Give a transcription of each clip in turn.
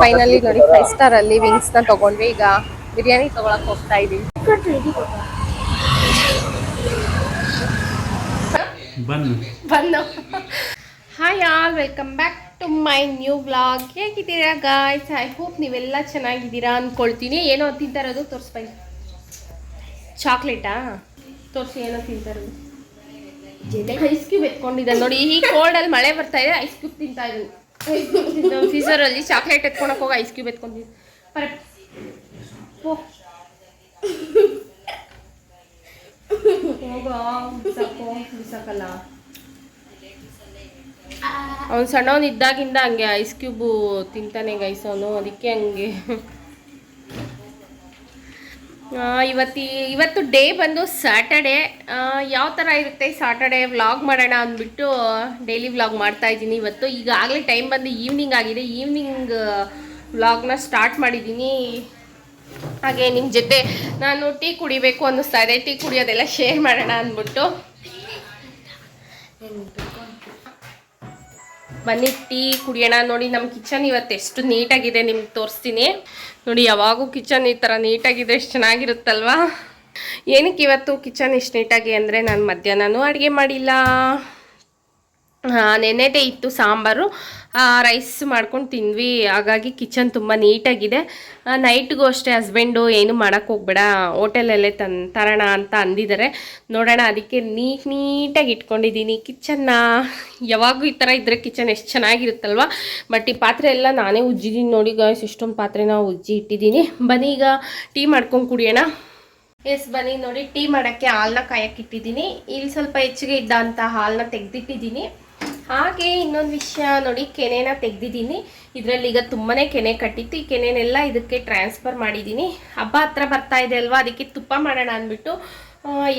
Finally ನೋಡಿ five star ಅಲ್ಲಿ ವಿಂಗ್ಸ್ನ ತಗೊಂಡ್ವಿ. ಈಗ ಬಿರಿಯಾನಿ ತಗೊಳಕ್ ಹೋಗ್ತಾ ಇದೀವಿ. ಬಂದು hi all welcome back to my new blog ಹೇಗಿದ್ದೀರಾ ಗಾಯ್ಸ್ ಐ ಹೋಪ್ ನೀವೆಲ್ಲ ಚೆನ್ನಾಗಿದ್ದೀರಾ ಅಂದ್ಕೊಳ್ತೀನಿ ಏನೋ ತಿಂತಾ ಇರೋದು ತೋರಿಸ್ಬೈ. ಚಾಕ್ಲೇಟಾ ತೋರಿಸಿ ಏನೋ ತಿಂತಾ ಇರೋದು. ಐಸ್ ಕ್ಯೂಬ್ ಎತ್ಕೊಂಡಿದ್ದಾರೆ ನೋಡಿ ಈ ಕೋಲ್ಡಲ್ಲಿ ಮಳೆ ಬರ್ತಾ ಇದೆ ಐಸ್ ಕ್ಯೂಬ್ ತಿಂತಾ ಇದ್ದೀನಿ ಫೀಸರಲ್ಲಿ ಚಾಕ್ಲೇಟ್ ಎತ್ಕೊಳಕ್ ಹೋಗಿ ಐಸ್ ಕ್ಯೂಬ್ ಎತ್ಕೊಂತೀನಿ ಬಿಸಾಕೋ, ಬಿಸಾಕಲ್ಲ. ಅವ್ನು ಸಣ್ಣವನಿದ್ದಾಗಿಂದ ಹಂಗೆ ಐಸ್ ಕ್ಯೂಬು ತಿಂತಾನೆ ಗೈಸೋನು ಅವನು, ಅದಕ್ಕೆ ಹಂಗೆ. ಇವತ್ತಿ, ಇವತ್ತು ಡೇ ಬಂದು ಸ್ಯಾಟರ್ಡೆ. ಯಾವ ಥರ ಇರುತ್ತೆ ಸಾಟರ್ಡೆ ವ್ಲಾಗ್ ಮಾಡೋಣ ಅಂದ್ಬಿಟ್ಟು ಡೈಲಿ ವ್ಲಾಗ್ ಮಾಡ್ತಾ ಇದ್ದೀನಿ. ಇವತ್ತು ಈಗಾಗಲೇ ಟೈಮ್ ಬಂದು ಈವ್ನಿಂಗ್ ಆಗಿದೆ. ಈವ್ನಿಂಗ್ ವ್ಲಾಗ್ನ ಸ್ಟಾರ್ಟ್ ಮಾಡಿದ್ದೀನಿ. ಹಾಗೆ ನಿಮ್ಮ ಜೊತೆ ನಾನು ಟೀ ಕುಡಿಬೇಕು ಅನ್ನಿಸ್ತಾ ಇದೆ. ಟೀ ಕುಡಿಯೋದೆಲ್ಲ ಶೇರ್ ಮಾಡೋಣ ಅಂದ್ಬಿಟ್ಟು. ಬನ್ನಿ ಟೀ ಕುಡಿಯೋಣ. ನೋಡಿ ನಮ್ಮ ಕಿಚನ್ ಇವತ್ತು ಎಷ್ಟು ನೀಟಾಗಿದೆ, ನಿಮ್ಗೆ ತೋರಿಸ್ತೀನಿ. ನೋಡಿ, ಯಾವಾಗೂ ಕಿಚನ್ ಈ ಥರ ನೀಟಾಗಿದೆ ಎಷ್ಟು ಚೆನ್ನಾಗಿರುತ್ತಲ್ವಾ? ಏನಕ್ಕೆ ಇವತ್ತು ಕಿಚನ್ ಇಷ್ಟು ನೀಟಾಗಿ ಅಂದರೆ ನಾನು ಮಧ್ಯಾಹ್ನನೂ ಅಡುಗೆ ಮಾಡಿಲ್ಲ. ನೆನೆದೇ ಇತ್ತು ಸಾಂಬಾರು. ರೈಸ್ ಮಾಡ್ಕೊಂಡು ತಿಂದ್ವಿ. ಹಾಗಾಗಿ ಕಿಚನ್ ತುಂಬ ನೀಟಾಗಿದೆ. ನೈಟ್ಗೂ ಅಷ್ಟೇ ಹಸ್ಬೆಂಡು ಏನು ಮಾಡೋಕ್ಕೆ ಹೋಗ್ಬೇಡ. ಹೋಟೆಲಲ್ಲೇ ತನ್, ತರೋಣ ಅಂತ ಅಂದಿದ್ದಾರೆ ನೋಡೋಣ, ಅದಕ್ಕೆ ನೀಟ್ ನೀಟಾಗಿ ಇಟ್ಕೊಂಡಿದ್ದೀನಿ ಕಿಚನ್ನ ಯಾವಾಗೂ ಈ ಥರ ಇದ್ದರೆ ಕಿಚನ್ ಎಷ್ಟು ಚೆನ್ನಾಗಿರುತ್ತಲ್ವ? ಬಟ್ ಈ ಪಾತ್ರೆ ಎಲ್ಲ ನಾನೇ ಉಜ್ಜಿದ್ದೀನಿ ನೋಡಿ ಗಾಯ್ಸ್ ಇಷ್ಟೊಂದು ಪಾತ್ರೆನ ಉಜ್ಜಿ ಇಟ್ಟಿದ್ದೀನಿ. ಬನ್ನಿ ಈಗ ಟೀ ಮಾಡ್ಕೊಂಡು ಕುಡಿಯೋಣ. ಎಸ್ ಬನ್ನಿ ನೋಡಿ. ಟೀ ಮಾಡೋಕ್ಕೆ ಹಾಲನ್ನ ಕಾಯಕ್ಕೆ ಇಟ್ಟಿದ್ದೀನಿ. ಇಲ್ಲಿ ಸ್ವಲ್ಪ ಹೆಚ್ಚಿಗೆ ಇದ್ದಂಥ ಹಾಲನ್ನ ತೆಗೆದಿಟ್ಟಿದ್ದೀನಿ. ಹಾಗೆ ಇನ್ನೊಂದು ವಿಷಯ ನೋಡಿ ಕೆನೆನ ತೆಗೆದಿದ್ದೀನಿ. ಇದರಲ್ಲಿ ಈಗ ತುಂಬಾ ಕೆನೆ ಕಟ್ಟಿತ್ತು. ಈ ಕೆನೆನೆಲ್ಲ ಇದಕ್ಕೆ ಟ್ರಾನ್ಸ್ಫರ್ ಮಾಡಿದ್ದೀನಿ. ಹಬ್ಬ ಹತ್ರ ಬರ್ತಾ ಇದೆ ಅಲ್ವಾ? ಅದಕ್ಕೆ ತುಪ್ಪ ಮಾಡೋಣ ಅಂದ್ಬಿಟ್ಟು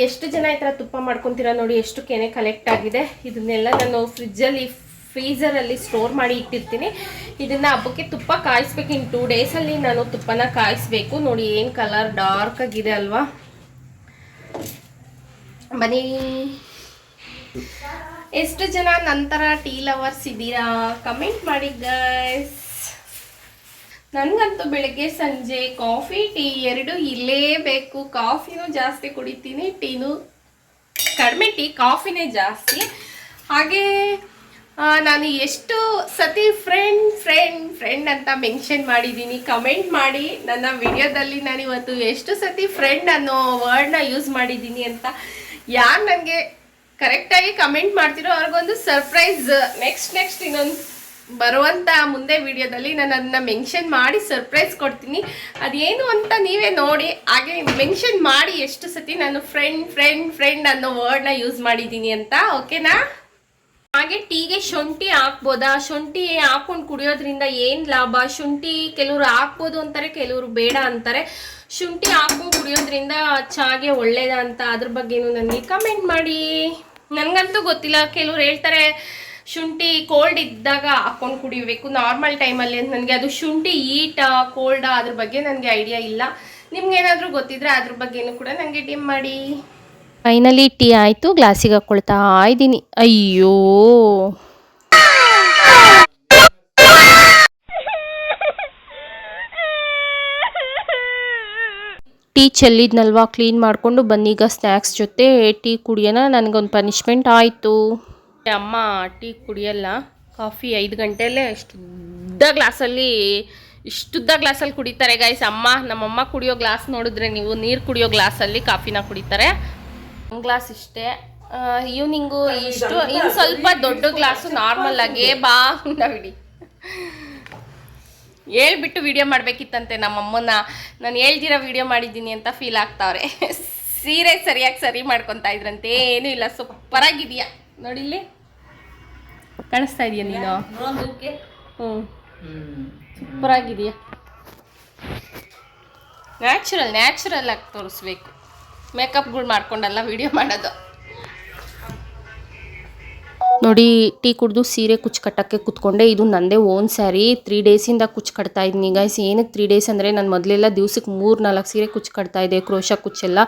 ಎಷ್ಟು ಜನ ಈ ಥರ ತುಪ್ಪ ಮಾಡ್ಕೊತೀರಾ ನೋಡಿ, ಎಷ್ಟು ಕೆನೆ ಕಲೆಕ್ಟ್ ಆಗಿದೆ. ಇದನ್ನೆಲ್ಲ ನಾನು ಫ್ರಿಜ್ಜಲ್ಲಿ ಫ್ರೀಸರಲ್ಲಿ ಸ್ಟೋರ್ ಮಾಡಿ ಇಟ್ಟಿರ್ತೀನಿ. ಇದನ್ನು ಹಬ್ಬಕ್ಕೆ ತುಪ್ಪ ಕಾಯಿಸ್ಬೇಕು. ಇನ್ನು ಟೂ ಡೇಸಲ್ಲಿ ನಾನು ತುಪ್ಪನ ಕಾಯಿಸ್ಬೇಕು. ನೋಡಿ, ಏನು ಕಲರ್ ಡಾರ್ಕ್ ಆಗಿದೆ ಅಲ್ವಾ? ಬನ್ನಿ. ಎಷ್ಟು ಜನ ನಂತರ ಟೀ ಲವರ್ಸ್ ಇದ್ದೀರಾ? ಕಮೆಂಟ್ ಮಾಡಿ ಗೈಸ್ ನನಗಂತೂ ಬೆಳಗ್ಗೆ ಸಂಜೆ ಕಾಫಿ, ಟೀ ಎರಡು ಇರಲೇಬೇಕು ಕಾಫಿನೂ ಜಾಸ್ತಿ ಕುಡಿತೀನಿ, ಟೀನು ಕಡಿಮೆ ಟೀ, ಕಾಫಿನೇ ಜಾಸ್ತಿ. ಹಾಗೆ ನಾನು ಎಷ್ಟು ಸತಿ ಫ್ರೆಂಡ್ ಫ್ರೆಂಡ್ ಫ್ರೆಂಡ್ ಅಂತ ಮೆನ್ಷನ್ ಮಾಡಿದ್ದೀನಿ. ಕಮೆಂಟ್ ಮಾಡಿ. ನನ್ನ ವಿಡಿಯೋದಲ್ಲಿ ನಾನು ಇವತ್ತು ಎಷ್ಟು ಸತಿ ಫ್ರೆಂಡ್ ಅನ್ನೋ ವರ್ಡ್ನ ಯೂಸ್ ಮಾಡಿದ್ದೀನಿ ಅಂತ ಯಾರು ನನಗೆ ಕರೆಕ್ಟಾಗಿ ಕಮೆಂಟ್ ಮಾಡ್ತಿರೋ ಅವ್ರಿಗೊಂದು ಸರ್ಪ್ರೈಸ್ ನೆಕ್ಸ್ಟ್ ನೆಕ್ಸ್ಟ್ ಇನ್ನೊಂದು ಬರುವಂಥ ಮುಂದೆ ವಿಡಿಯೋದಲ್ಲಿ ನಾನು ಅದನ್ನ ಮೆನ್ಷನ್ ಮಾಡಿ ಸರ್ಪ್ರೈಸ್ ಕೊಡ್ತೀನಿ. ಅದೇನು ಅಂತ ನೀವೇ ನೋಡಿ, ಹಾಗೆ ಮೆನ್ಷನ್ ಮಾಡಿ ಎಷ್ಟು ಸತಿ ನಾನು ಫ್ರೆಂಡ್ ಫ್ರೆಂಡ್ ಫ್ರೆಂಡ್ ಅನ್ನೋ ವರ್ಡ್ನ ಯೂಸ್ ಮಾಡಿದ್ದೀನಿ ಅಂತ ಓಕೆನಾ ಹಾಗೆ ಟೀಗೆ ಶುಂಠಿ ಹಾಕ್ಬೋದಾ? ಶುಂಠಿ ಹಾಕೊಂಡು ಕುಡಿಯೋದ್ರಿಂದ ಏನು ಲಾಭ? ಶುಂಠಿ ಕೆಲವರು ಹಾಕ್ಬೋದು ಅಂತಾರೆ, ಕೆಲವರು ಬೇಡ ಅಂತಾರೆ. ಶುಂಠಿ ಹಾಕೊಂಡು ಕುಡಿಯೋದ್ರಿಂದ ಚಾಗೆ ಒಳ್ಳೇದಾ ಅಂತ ಅದ್ರ ಬಗ್ಗೆನೂ ನನಗೆ ಕಮೆಂಟ್ ಮಾಡಿ. ನನಗಂತೂ ಗೊತ್ತಿಲ್ಲ. ಕೆಲವ್ರು ಹೇಳ್ತಾರೆ, ಶುಂಠಿ ಕೋಲ್ಡ್ ಇದ್ದಾಗ ಹಾಕೊಂಡು ಕುಡಿಬೇಕು. ನಾರ್ಮಲ್ ಟೈಮಲ್ಲಿ ನನಗೆ ಅದು ಶುಂಠಿ ಈಟ ಕೋಲ್ಡ ಅದ್ರ ಬಗ್ಗೆ ನನಗೆ ಐಡಿಯಾ ಇಲ್ಲ. ನಿಮ್ಗೇನಾದರೂ ಗೊತ್ತಿದ್ರೆ ಅದ್ರ ಬಗ್ಗೆನೂ ಕೂಡ ನನಗೆ ಡಿಮ್ ಮಾಡಿ. ಫೈನಲಿ ಟೀ ಆಯಿತು. ಗ್ಲಾಸಿಗೆ ಹಾಕ್ಕೊಳ್ತಾ ಇದ್ದೀನಿ ಅಯ್ಯೋ! ಟೀ ಚೆಲ್ಲಿದ್ನಲ್ವಾ? ಕ್ಲೀನ್ ಮಾಡಿಕೊಂಡು ಬನ್ನೀಗ ಸ್ನ್ಯಾಕ್ಸ್ ಜೊತೆ ಟೀ ಕುಡಿಯೋಣ. ನನಗೊಂದು ಪನಿಷ್ಮೆಂಟ್ ಆಯಿತು. ಅಮ್ಮ, ಟೀ ಕುಡಿಯಲ್ಲ? ಕಾಫಿ ಐದು ಗಂಟೆಯಲ್ಲೇ ಇಷ್ಟುದ್ದ ಗ್ಲಾಸಲ್ಲಿ ಇಷ್ಟುದ್ದ ಗ್ಲಾಸಲ್ಲಿ ಕುಡಿತಾರೆ ಗೈಸ್ ಅಮ್ಮ, ನಮ್ಮಮ್ಮ ಕುಡಿಯೋ ಗ್ಲಾಸ್ ನೋಡಿದ್ರೆ ನೀವು ನೀರು ಕುಡಿಯೋ ಗ್ಲಾಸಲ್ಲಿ ಕಾಫಿನ ಕುಡಿತಾರೆ. ಒಂದು ಗ್ಲಾಸ್ ಇಷ್ಟೇ. ಈವ್ನಿಂಗು ಇಷ್ಟು, ಇನ್ನು ಸ್ವಲ್ಪ ದೊಡ್ಡ ಗ್ಲಾಸು ನಾರ್ಮಲ್ ಆಗಿ ಬಾ ಬಿಡಿ ಹೇಳ್ಬಿಟ್ಟು ವಿಡಿಯೋ ಮಾಡಬೇಕಿತ್ತಂತೆ ನಮ್ಮಮ್ಮನ. ನಾನು ಹೇಳ್ದಿರೋ ವಿಡಿಯೋ ಮಾಡಿದ್ದೀನಿ ಅಂತ ಫೀಲ್ ಆಗ್ತಾವ್ರೆ. ಸೀರೆ ಸರಿಯಾಗಿ ಸರಿ ಮಾಡ್ಕೊತಾ ಇದ್ರಂತೆ. ಏನೂ ಇಲ್ಲ ಸೂಪರಾಗಿದೆಯಾ? ನೋಡಿಲ್ಲಿ ಕಾಣಿಸ್ತಾ ಇದೆಯಾ ನೀನು? ಹ್ಞೂ ಸೂಪರಾಗಿದೆಯಾ? ನ್ಯಾಚುರಲ್ ನ್ಯಾಚುರಲ್ ಆಗಿ ತೋರಿಸ್ಬೇಕು. ಮೇಕಪ್ಗಳು ಮಾಡ್ಕೊಂಡಲ್ಲ ವಿಡಿಯೋ ಮಾಡೋದು. ನೋಡಿ, ಟೀ ಕುಡಿದು ಸೀರೆ ಕುಚ್ ಕಟ್ಟೋಕ್ಕೆ ಕುತ್ಕೊಂಡೆ. ಇದು ನಂದೇ ಓನ್ ಸ್ಯಾರಿ. ತ್ರೀ ಡೇಸಿಂದ ಕುಚ್ಚು ಕಟ್ತಾ ಇದ್ದೀನಿ ಗೈಸ್ ಏನಕ್ಕೆ ತ್ರೀ ಡೇಸ್ ಅಂದರೆ ನಾನು ಮೊದಲೆಲ್ಲ ದಿವ್ಸಕ್ಕೆ ಮೂರು ನಾಲ್ಕು ಸೀರೆ ಕುಚ್ಚು ಕಟ್ತಾ ಇದ್ದೆ, ಕ್ರೋಶ ಕುಚ್ಚೆಲ್ಲ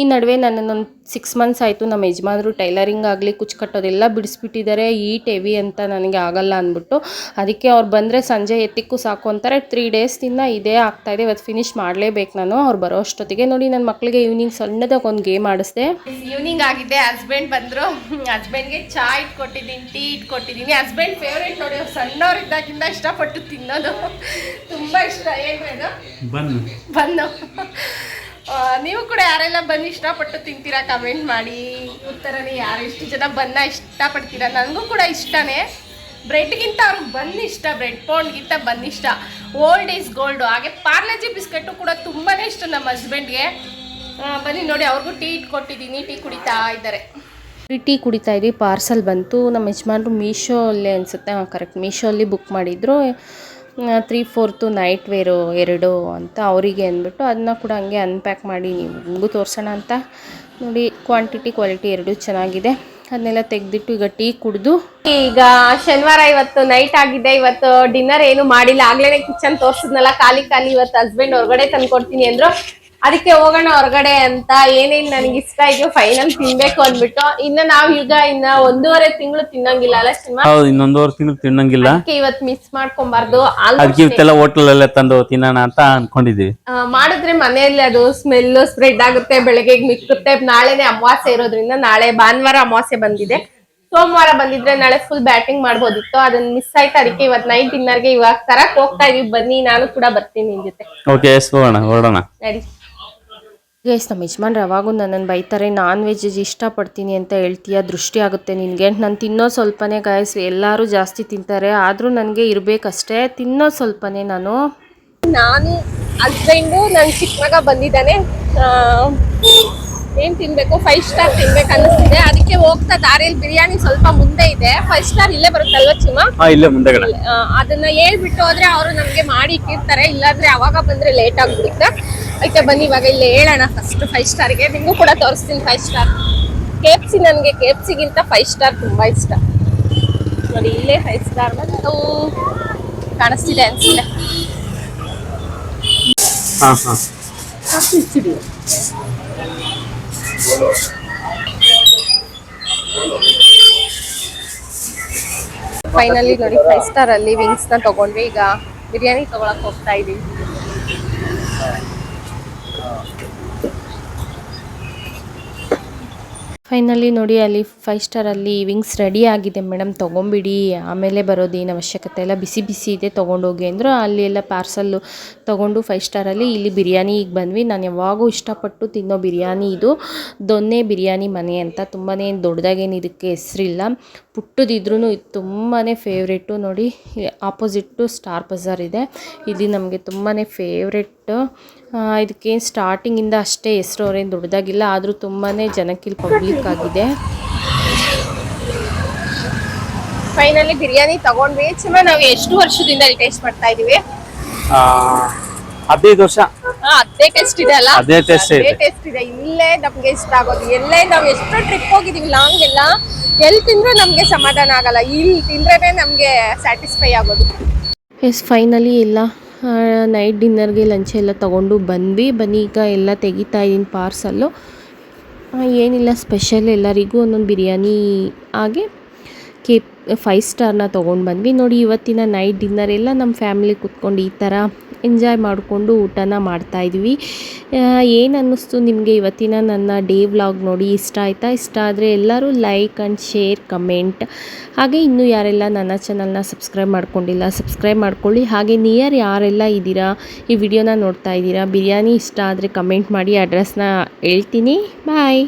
ಈ ನಡುವೆ ನನ್ನೊಂದು ಸಿಕ್ಸ್ ಮಂತ್ಸ್ ಆಯಿತು, ನಮ್ಮ ಯಜಮಾನರು ಟೈಲರಿಂಗ್ ಆಗಲಿ, ಕುಚ್ ಕಟ್ಟೋದೆಲ್ಲ ಬಿಡಿಸ್ಬಿಟ್ಟಿದ್ದಾರೆ. ಈಟ್ ಹೆವಿ ಅಂತ ನನಗೆ ಆಗಲ್ಲ ಅಂದ್ಬಿಟ್ಟು. ಅದಕ್ಕೆ ಅವ್ರು ಬಂದರೆ ಸಂಜೆ ಎತ್ತಿಕ್ಕೂ ಸಾಕು ಅಂತಾರೆ. ತ್ರೀ ಡೇಸ್ದಿಂದ ಇದೇ ಆಗ್ತಾಯಿದೆ ಇವತ್ತು ಫಿನಿಶ್ ಮಾಡಲೇಬೇಕು ನಾನು. ಅವ್ರು ಬರೋ ಅಷ್ಟೊತ್ತಿಗೆ. ನೋಡಿ, ನನ್ನ ಮಕ್ಕಳಿಗೆ ಈವ್ನಿಂಗ್ ಸಣ್ಣದಾಗ ಒಂದು ಗೇಮ್ ಆಡಿಸ್ದೆ. ಈವ್ನಿಂಗ್ ಆಗಿದೆ. ಹಸ್ಬೆಂಡ್ ಬಂದರು. ಹಸ್ಬೆಂಡ್ಗೆ ಚಾ ಇಟ್ಕೊಟ್ಟಿದ್ದೀನಿ ಟೀ ಇಟ್ಕೊಟ್ಟಿದ್ದೀನಿ. ಹಸ್ಬೆಂಡ್ ಫೇವ್ರೇಟ್ ನೋಡಿ ಅವ್ರು ಸಣ್ಣವರಿದ್ದಾಗಿಂದ ಇಷ್ಟಪಟ್ಟು ತಿನ್ನೋದು. ತುಂಬ ಇಷ್ಟ ಏನು ಬನ್ನು. ಬನ್ನು. ನೀವು ಕೂಡ ಯಾರೆಲ್ಲ ಬನ್ನಿ ಇಷ್ಟಪಟ್ಟು ತಿಂತೀರಾ ಕಮೆಂಟ್ ಮಾಡಿ. ಉತ್ತರನೇ ಯಾರು ಎಷ್ಟು ಜನ ಬನ್ನ ಇಷ್ಟಪಡ್ತೀರಾ? ನನಗೂ ಕೂಡ ಇಷ್ಟನೇ. ಬ್ರೆಡ್ಗಿಂತ ಅವ್ರಿಗೆ ಬನ್ನಿ ಇಷ್ಟ ಬ್ರೆಡ್ ಪೌಂಡ್ಗಿಂತ ಬನ್ನಿ ಇಷ್ಟ. ಓಲ್ಡ್ ಈಸ್ ಗೋಲ್ಡು ಹಾಗೆ ಪಾರ್ಲೆಜಿ ಬಿಸ್ಕೆಟು ಕೂಡ ತುಂಬಾ ಇಷ್ಟ ನಮ್ಮ ಹಸ್ಬೆಂಡ್ಗೆ ಬನ್ನಿ ನೋಡಿ ಅವ್ರಿಗೂ ಟೀ ಇಟ್ಕೊಟ್ಟಿದ್ದೀನಿ ಟೀ ಕುಡಿತಾ ಇದ್ದಾರೆ. ಟೀ ಕುಡಿತಾ ಇದ್ವಿ, ಪಾರ್ಸಲ್ ಬಂತು. ನಮ್ಮ ಯಜಮಾನ್ರು ಮೀಶೋ ಅಲ್ಲಿ ಅನಿಸುತ್ತೆ. ಹಾಂ ಕರೆಕ್ಟ್ ಮೀಶೋ ಅಲ್ಲಿ ಬುಕ್ ಮಾಡಿದ್ರು. ತ್ರೀ ಫೋರ್ತು ನೈಟ್ ವೇರು ಎರಡು ಅಂತ ಅವರಿಗೆ ಅಂದ್ಬಿಟ್ಟು ಅದನ್ನ ಕೂಡ ಹಂಗೆ ಅನ್ಪ್ಯಾಕ್ ಮಾಡಿ ನಿಮಗೂ ತೋರಿಸೋಣ ಅಂತ ನೋಡಿ. ಕ್ವಾಂಟಿಟಿ ಕ್ವಾಲಿಟಿ ಎರಡೂ ಚೆನ್ನಾಗಿದೆ. ಅದನ್ನೆಲ್ಲ ತೆಗೆದಿಟ್ಟು ಈಗ ಟೀ ಕುಡಿದು. ಈಗ ಶನಿವಾರ ಇವತ್ತು ನೈಟ್ ಆಗಿದೆ. ಇವತ್ತು ಡಿನ್ನರ್ ಏನು ಮಾಡಿಲ್ಲ. ಆಗ್ಲೇನೆ ಕಿಚನ್ ತೋರ್ಸಿದ್ನಲ್ಲ, ಖಾಲಿ ಖಾಲಿ. ಇವತ್ತು ಹಸ್ಬೆಂಡ್ ಹೊರಗಡೆ ತಂದ್ಕೊಡ್ತೀನಿ ಅಂದ್ರು. ಅದಕ್ಕೆ ಹೋಗೋಣ ಹೊರಗಡೆ ಅಂತ ಏನೇನ್ ನನಗೆ ಇಷ್ಟ ಇದೆಯೋ ಫೈನಲ್ ತಿನ್ಬೇಕು ಅಂದ್ಬಿಟ್ಟು. ಇನ್ನ ನಾವ್ ಈಗ ಇನ್ನ ಒಂದೂವರೆ ತಿಂಗಳು ತಿನ್ನಂಗಿಲ್ಲ ಅಲ್ಲ ಸಿನಿಮಾ ಹೌದು ಇನ್ನೊಂದೂವರೆ ತಿಂಗಳು ತಿನ್ನಂಗಿಲ್ಲ. ಅದಕ್ಕೆ ಇವತ್ತು ಮಿಸ್ ಮಾಡ್ಕೊಂಬಾರ್ದು. ಅದಕ್ಕೆ ಇವತ್ತೆಲ್ಲ ಹೋಟೆಲ್ ಅಲ್ಲೇ ತಂದು ತಿನ್ನೋಣ ಅಂತ ಅನ್ಕೊಂಡಿದೀವಿ ಮಾಡಿದ್ರೆ ಮನೆಯಲ್ಲಿ ಅದು ಸ್ಮೆಲ್ ಸ್ಪ್ರೆಡ್ ಆಗುತ್ತೆ ಬೆಳಗ್ಗೆ ಮಿಕ್ಕುತ್ತೆ. ನಾಳೆನೆ ಅಮಾವಾಸ್ಯೆ ಇರೋದ್ರಿಂದ ನಾಳೆ ಭಾನುವಾರ ಅಮಾವಾಸ್ಯೆ ಬಂದಿದೆ. ಸೋಮವಾರ ಬಂದಿದ್ರೆ ನಾಳೆ ಫುಲ್ ಬ್ಯಾಟಿಂಗ್ ಮಾಡ್ಬೋದಿತ್ತು. ಅದನ್ನ ಮಿಸ್ ಆಯ್ತು ಅದಕ್ಕೆ ಇವತ್ ನೈಟ್ ಡಿನ್ನರ್ಗೆ ಇವಾಗ ತರಕ್ ಹೋಗ್ತಾ ಇದೀವಿ. ಬನ್ನಿ ನಾನು ಕೂಡ ಬರ್ತೀನಿ ನಿಮ್ ಜೊತೆ. ಓಕೆ ಹೊರಡೋಣ. ನಡಿ. ಗೈಸ್ ನಮ್ಮ ಯಜಮಾನ್ರು ಯಾವಾಗೂ ನನ್ನನ್ನು ಬೈತಾರೆ, ನಾನ್ ವೆಜ್ ಇಷ್ಟಪಡ್ತೀನಿ ಅಂತ ಹೇಳ್ತೀಯ, ದೃಷ್ಟಿ ಆಗುತ್ತೆ ನಿನಗೆ. ನಾನು ತಿನ್ನೋ ಸ್ವಲ್ಪನೇ ಗಾಯಸ್ ಎಲ್ಲರೂ ಜಾಸ್ತಿ ತಿಂತಾರೆ, ಆದರೂ ನನಗೆ ಇರಬೇಕಷ್ಟೇ, ತಿನ್ನೋ ಸ್ವಲ್ಪನೇ ನಾನು. ನಾನು ಹಸ್ಬೆಂಡು ನನ್ನ ಚಿಕ್ಕ ಮಗ ಬಂದಿದ್ದಾನೆ ತಿನ್ಬೇಕು? ಫೈವ್ ಸ್ಟಾರ್ ತಿನ್ಬೇಕು ಅನಿಸ್ತಿದೆ ಅದಕ್ಕೆ ಹೋಗ್ತಾ ದಾರಿಯಲ್ಲಿ ಬಿರಿಯಾನಿ ಸ್ವಲ್ಪ ಮುಂದೆ ಇದೆ. ಫೈವ್ ಸ್ಟಾರ್ ಇಲ್ಲೇ ಬರುತ್ತಲ್ವಾ ಚಿಮ್ಮ? ಹಾ ಇಲ್ಲೇ ಮುಂದೆಗಡೆ. ಅದನ್ನ ಹೇಳ್ಬಿಟ್ಟು ಹೋದ್ರೆ ಅವರು ನಮ್ಗೆ ಮಾಡಿ ಇಟ್ಟಿರ್ತಾರೆ. ಇಲ್ಲಾಂದ್ರೆ ಅವಾಗ ಬಂದ್ರೆ ಲೇಟ್ ಆಗ್ಬಿಡುತ್ತೆ. ಅದಕ್ಕೆ ಬನ್ನಿ ಇವಾಗ ಇಲ್ಲಿ ಹೇಳೋಣ ಫಸ್ಟ್ ಫೈವ್ ಸ್ಟಾರ್ಗೆ ನಿಮಗೂ ಕೂಡ ತೋರಿಸ್ತೀನಿ five star K F C ನನಗೆ ಕೆ ಎಫ್ ಸಿಗಿಂತ ಫೈವ್ ಸ್ಟಾರ್ ತುಂಬಾ ಇಷ್ಟ. ನೋಡಿ ಇಲ್ಲೇ ಫೈವ್ ಸ್ಟಾರ್ ಮತ್ತು ಕಾಣಿಸ್ತಿದೆ ಅನ್ಸುತ್ತೆ. ಹಾ ಹಾ. ಫೈನಲಿ ನೋಡಿ ಫೈವ್ ಸ್ಟಾರ್ ಅಲ್ಲಿ ವಿಂಗ್ಸ್ನ ತಗೊಂಡ್ವಿ. ಈಗ ಬಿರಿಯಾನಿ ತಗೊಳಕ್ ಹೋಗ್ತಾ ಇದೀವಿ. ಫೈನಲಿ ನೋಡಿ, ಅಲ್ಲಿ ಫೈವ್ ಸ್ಟಾರಲ್ಲಿ ವಿಂಗ್ಸ್ ರೆಡಿ ಆಗಿದೆ ಮೇಡಮ್. ತೊಗೊಂಬಿಡಿ. ಆಮೇಲೆ ಬರೋದೇನು ಅವಶ್ಯಕತೆ ಇಲ್ಲ. ಬಿಸಿ ಬಿಸಿ ಇದೆ, ತೊಗೊಂಡೋಗಿ ಅಂದರು ಅಲ್ಲಿ ಎಲ್ಲ ಪಾರ್ಸಲ್ಲು ತೊಗೊಂಡು ಫೈವ್ ಸ್ಟಾರಲ್ಲಿ ಇಲ್ಲಿ ಬಿರಿಯಾನಿ ಈಗ ಬಂದ್ವಿ. ನಾನು ಯಾವಾಗೂ ಇಷ್ಟಪಟ್ಟು ತಿನ್ನೋ ಬಿರಿಯಾನಿ ಇದು. ದೊನ್ನೆ ಬಿರಿಯಾನಿ ಮನೆ ಅಂತ. ತುಂಬಾ ದೊಡ್ಡದಾಗೇನು ಇದಕ್ಕೆ ಹೆಸರಿಲ್ಲ. ಪುಟ್ಟದಿದ್ರೂ ಇದು ತುಂಬಾ ಫೇವ್ರೇಟು ನೋಡಿ ಆಪೋಸಿಟ್ಟು ಸ್ಟಾರ್ ಬಜಾರ್ ಇದೆ. ಇಲ್ಲಿ ನಮಗೆ ತುಂಬಾ ಫೇವ್ರೆಟ್ಟು ಸ್ಟಾರ್ಟಿಂಗ್ ಸ್ಟಾರ್ಟಿಂಗಿಂದ ಅಷ್ಟೇ ಹೆಸರು ಅವ್ರೇನು ದೊಡ್ಡದಾಗಿಲ್ಲ ಆದರೂ ತುಂಬಾ ಜನಕ್ಕಿಲ್ಲಿ ಪಬ್ಲಿಕ್ ಆಗಿದೆ. ಫೈನಲಿ ಬಿರಿಯಾನಿ ತಗೊಂಡ್ವಿ. ಚಿಮ್ಮ ನಾವು ಎಷ್ಟು ವರ್ಷದಿಂದ ಇಲ್ಲಿ ಟೇಸ್ಟ್ ಮಾಡ್ತಾ ಇದೀವಿ? ಆ, ಹದಿನೈದು ವರ್ಷ. ಅದೇ ಟೇಸ್ಟ್ ಇದೆ ಅಲ್ಲ? ಅದೇ ಇದೆ. ಟೇಸ್ಟ್ ಇದೆ. ಇಲ್ಲೇ ನಮ್ಗೆ ಇಷ್ಟ ಆಗೋದು. ಎಲ್ಲೇ ನಾವು ಎಷ್ಟು ಟ್ರಿಪ್ ಹೋಗಿದೀವಿ ಲಾಂಗ್ ಎಲ್ಲ. ಎಲ್ಲಿ ತಿಂದ್ರೂ ನಮ್ಗೆ ಸಮಾಧಾನ ಆಗಲ್ಲ. ಇಲ್ಲಿ ತಿಂದ್ರೆ ನಮ್ಗೆ ಸ್ಯಾಟಿಸ್ಫೈ ಆಗೋದು. ಎಸ್ ಫೈನಲಿ ಎಲ್ಲ ನೈಟ್ ಡಿನ್ನರ್ಗೆ ಲಂಚ್ ಎಲ್ಲ ತೊಗೊಂಡು ಬಂದ್ವಿ. ಬನ್ನಿ, ಈಗ ಎಲ್ಲ ತೆಗಿತಾ ಇದ್ದೀನಿ ಪಾರ್ಸಲ್ಲು ಏನಿಲ್ಲ ಸ್ಪೆಷಲ್ ಎಲ್ಲರಿಗೂ ಒಂದೊಂದು ಬಿರಿಯಾನಿ ಹಾಗೆ ಕೆ ಫೈವ್ ಸ್ಟಾರ್ನ ತೊಗೊಂಡು ಬಂದ್ವಿ. ನೋಡಿ, ಇವತ್ತಿನ ನೈಟ್ ಡಿನ್ನರ್ ಎಲ್ಲ ನಮ್ಮ ಫ್ಯಾಮಿಲಿ ಕುತ್ಕೊಂಡು ಈ ಥರ ಎಂಜಾಯ್ ಮಾಡಿಕೊಂಡು ಊಟನ ಮಾಡ್ತಾಯಿದ್ವಿ ಏನು ಅನ್ನಿಸ್ತು ನಿಮಗೆ ಇವತ್ತಿನ ನನ್ನ ಡೇ ವ್ಲಾಗ್ ನೋಡಿ? ಇಷ್ಟ ಆಯಿತಾ? ಇಷ್ಟ ಆದರೆ ಎಲ್ಲರೂ ಲೈಕ್ ಆ್ಯಂಡ್ ಶೇರ್ ಕಮೆಂಟ್ ಹಾಗೆ ಇನ್ನೂ ಯಾರೆಲ್ಲ ನನ್ನ ಚಾನಲ್ನ ಸಬ್ಸ್ಕ್ರೈಬ್ ಮಾಡ್ಕೊಂಡಿಲ್ಲ ಸಬ್ಸ್ಕ್ರೈಬ್ ಮಾಡ್ಕೊಳ್ಳಿ. ಹಾಗೆ ನಿಯರ್ ಯಾರೆಲ್ಲ ಇದ್ದೀರಾ, ಈ ವಿಡಿಯೋನ ನೋಡ್ತಾ ಇದ್ದೀರಾ, ಬಿರಿಯಾನಿ ಇಷ್ಟ ಆದರೆ ಕಮೆಂಟ್ ಮಾಡಿ ಅಡ್ರೆಸ್ನ ಹೇಳ್ತೀನಿ. ಬಾಯ್